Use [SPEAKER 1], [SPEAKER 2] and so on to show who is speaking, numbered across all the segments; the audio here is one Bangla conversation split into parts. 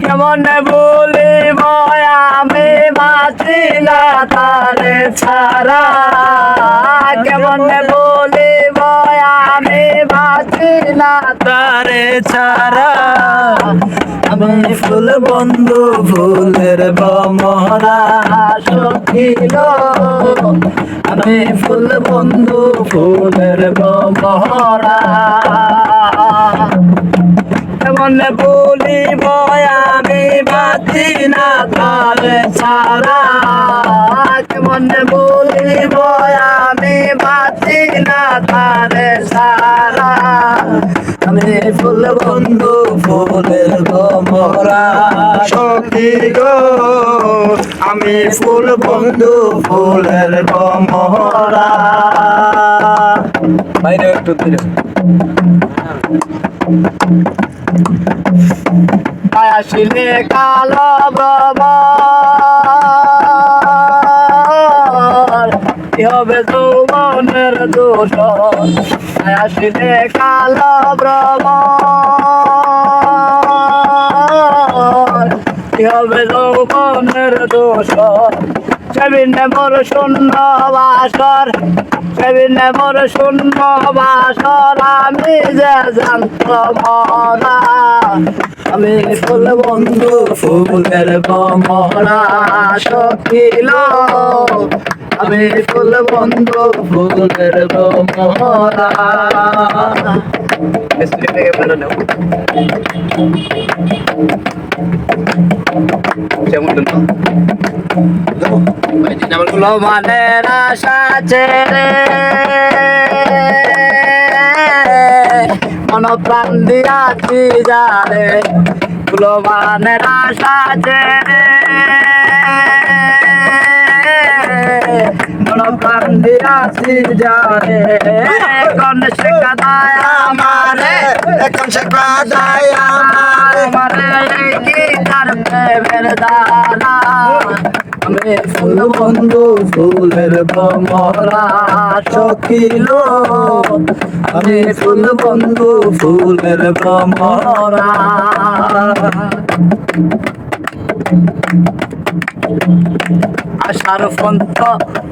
[SPEAKER 1] কেমন বলিব আমি বাঁচি না তারে ছাড়া? কেমন বলিব আমি বাঁচি না তারে ছাড়া? আমি ফুল বন্ধু ফুলের বমরা সখিল আমি ফুল বন্ধু ফুলের বমরা। কেমন বলিব, আমি বাঁচি না তারে ছাড়া। কেমন বলিব, আমি বাঁচি না তারে সারা আমি ফুল বন্ধু, ফুলের গোমরা।
[SPEAKER 2] সখী গো, আমি ফুল বন্ধু, ফুলের বমরা
[SPEAKER 1] বাইরে একটু আসিলে কালো হবে যৌবনের দোষ আসিলে কালো কি হবে যৌবনের দোষ সেবিনে মোর শূন্য বাসর সেবিনে মোর শূন্য বাসর আমি যে আমি ফুল বন্ধু ফুলের বমরা সখিল আমি ফুল বন্ধু ফুলের বমরা মিস্ত্রি থেকে যেমন গুলো মানে আশা ছেড়ে মন প্রাণ দিয়াছি যারে গুলো মানে আশা ছেড়ে মন দিয়াছি যারে কোন সে কাদায় আমারে
[SPEAKER 2] এখন সে কাদায় আমারে
[SPEAKER 1] আমি ফুল বন্ধু ফুলের বমরা সখিল আমি ফুল বন্ধু ফুলের বমরা আশার ফন্ত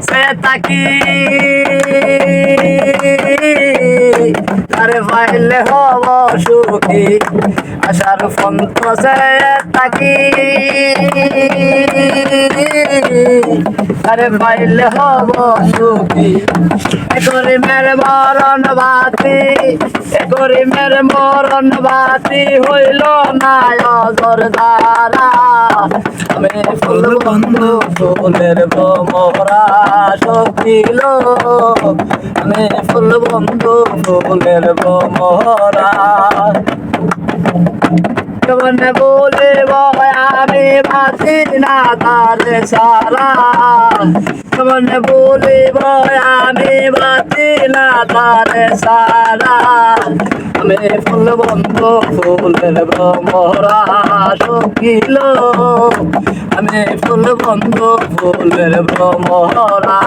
[SPEAKER 1] সে তাকি তারে পাইলে হব সুখী, আশার ফন্ত তাকি তারে পাইলে হব সুখী একরে মের মরণ বাতি একরে মের মরণ বাতি হইল না অজর দ্বারা আমি ফুল বন্ধু, ফুলের বমরা সখিল আমি ফুল বন্ধু, ফুলের বমরা কেমন বলে আমি বাঁচি না তার সারা। কেমন বলে আমি বাঁচি না তার সারা। আমি ফুল বন্ধ ফুলের ভ্রমরা সকিল আমি ফুল বন্ধ ফুলের ভ্রমরা